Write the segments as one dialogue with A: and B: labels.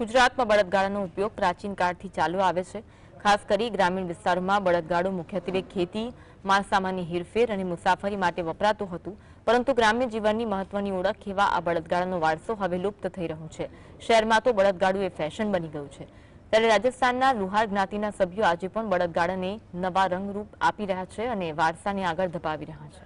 A: ગુજરાતમાં બળદગાડાનો ઉપયોગ પ્રાચીન કાળથી ચાલુ આવે છે. ખાસ કરી ગ્રામીણ વિસ્તારોમાં બળદગાડું મુખ્યત્વે ખેતી, માલસામાનની હેરફેર અને મુસાફરી માટે વપરાતું હતું. પરંતુ ગ્રામ્ય જીવનની મહત્વની ઓળખ એવા આ બળદગાડાનો વારસો હવે લુપ્ત થઈ રહ્યો છે. શહેરમાં તો બળદગાડું એ ફેશન બની ગયું છે. ત્યારે રાજસ્થાનના લુહાર જ્ઞાતિના સભ્યો આજે પણ બળદગાડાને નવા રંગરૂપ આપી રહ્યા છે અને વારસાને આગળ ધપાવી રહ્યા છે.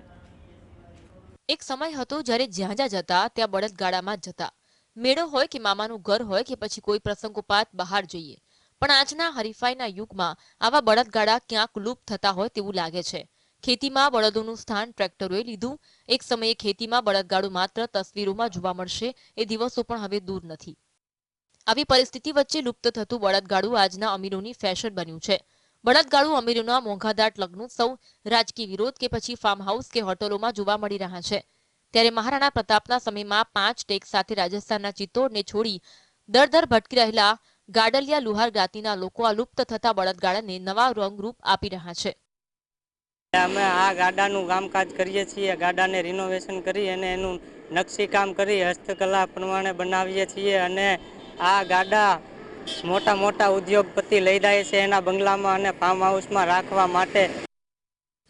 B: એક સમય હતો જ્યારે જ્યાં જ્યાં જતા, ત્યાં બળદગાડામાં જતા. મેળો હોય કે મામાનું ઘર હોય કે પછી કોઈ પ્રસંગોપાત બહાર જઈએ. પણ આજના હરીફાઈના યુગમાં આવા બળદગાડા ક્યાંક લુપ્ત થતા હોય તેવું લાગે છે. ખેતીમાં બળદોનું સ્થાન ટ્રેક્ટરોએ લીધું. એક સમયે ખેતીમાં બળદગાડું માત્ર તસવીરોમાં જોવા મળશે, એ દિવસો પણ હવે દૂર નથી. આવી પરિસ્થિતિ વચ્ચે લુપ્ત થતું બળદગાડું આજના અમીરોની ફેશન બન્યું છે. બળદગાડું અમીરોના મોંઘાદાટ લગ્નોત્સવ, રાજકીય વિરોધ કે પછી ફાર્મ હાઉસ કે હોટલોમાં જોવા મળી રહ્યા છે. ત્યારે મહારાણા પ્રતાપના સમયમાં પાંચ ટેક સાથે રાજસ્થાનના ચિત્તોડને છોડી દર દર ભટકી રહેલા ગાડલિયા લુહાર જ્ઞાતિના લોકો આ લુપ્ત થતા બળદગાડાને નવા રંગરૂપ આપી રહ્યા છે.
C: અમે આ ગાડાનું કામકાજ કરીએ છીએ ગાડાને રિનોવેશન કરી અને એનું નકશીકામ કરી હસ્તકલા પ્રમાણે બનાવીએ છીએ અને આ ગાડા મોટા મોટા ઉદ્યોગપતિ લઈ જાય છે એના બંગલામાં અને ફાર્મ હાઉસમાં રાખવા માટે.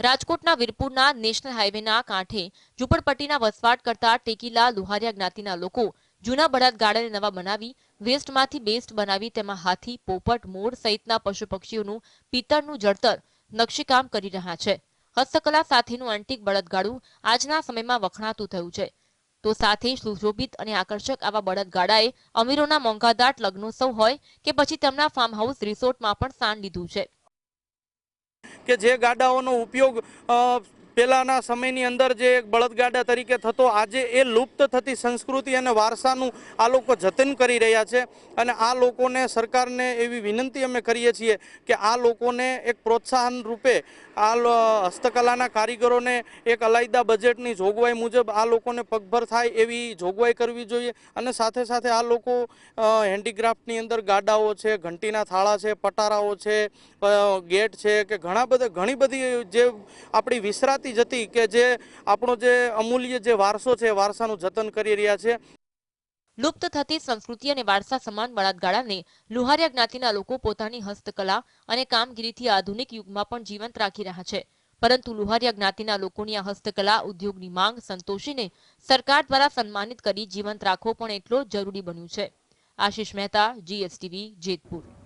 B: રાજકોટના વીરપુરના નેશનલ હાઈવેના કાંઠે ઝુંપડપટ્ટીના વસવાટ કરતા ટેકીલા, લુહારિયા જ્ઞાતિના લોકો જૂના બળદ ગાડાને નવા બનાવી, વેસ્ટમાંથી બેસ્ટ બનાવી તેમાં હાથી, પોપટ, મોર સહિતના પશુ પક્ષીઓનું પિત્તળનું જળતર નકશીકામ કરી રહ્યા છે. હસ્તકલા સાથેનું એન્ટિક બળદગાડું આજના સમયમાં વખણાતું થયું છે. તો સાથે જ સુશોભિત અને આકર્ષક આવા બળદગાડાએ અમીરોના મોંઘાદાટ લગ્નોત્સવ હોય કે પછી તેમના ફાર્મ હાઉસ રિસોર્ટમાં પણ સ્થાન લીધું છે.
D: કે જે ગાડાઓનો ઉપયોગ પહેલાના સમયની અંદર જે એક બળદગાડા તરીકે થતો, આજે એ લુપ્ત થતી સંસ્કૃતિ અને વારસાનું આ લોકો જતન કરી રહ્યા છે અને આ લોકોને સરકારને એવી વિનંતી અમે કરીએ છીએ કે આ લોકોને એક પ્રોત્સાહન રૂપે આ હસ્તકલાના કારીગરોને એક અલાયદા બજેટની જોગવાઈ મુજબ આ લોકોને પગભર થાય એવી જોગવાઈ કરવી જોઈએ અને સાથે સાથે આ લોકો હેન્ડીક્રાફ્ટની અંદર ગાડાઓ છે, ઘંટીના થાળા છે, પટારાઓ છે ગેટ છે કે ઘણા બધા, ઘણી બધી જે આપણી વિસરાતી જતી કે જે આપણો જે અમૂલ્ય જે વારસો છે વારસાનું જતન કરી રહ્યા છે.
B: લુપ્ત થતી સંસ્કૃતિ અને વારસા સમાન બળાદગાળાને લુહારિયા જ્ઞાતિના લોકો પોતાની હસ્તકલા અને કામગીરીથી આધુનિક યુગમાં પણ જીવંત રાખી રહ્યા છે. પરંતુ લુહારિયા જ્ઞાતિના લોકોની આ હસ્તકલા, ઉદ્યોગની માંગ સંતોષીને સરકાર દ્વારા સન્માનિત કરી જીવંત રાખવો પણ એટલો જરૂરી બન્યું છે. આશિષ મહેતા, જીએસટીવી, જેતપુર.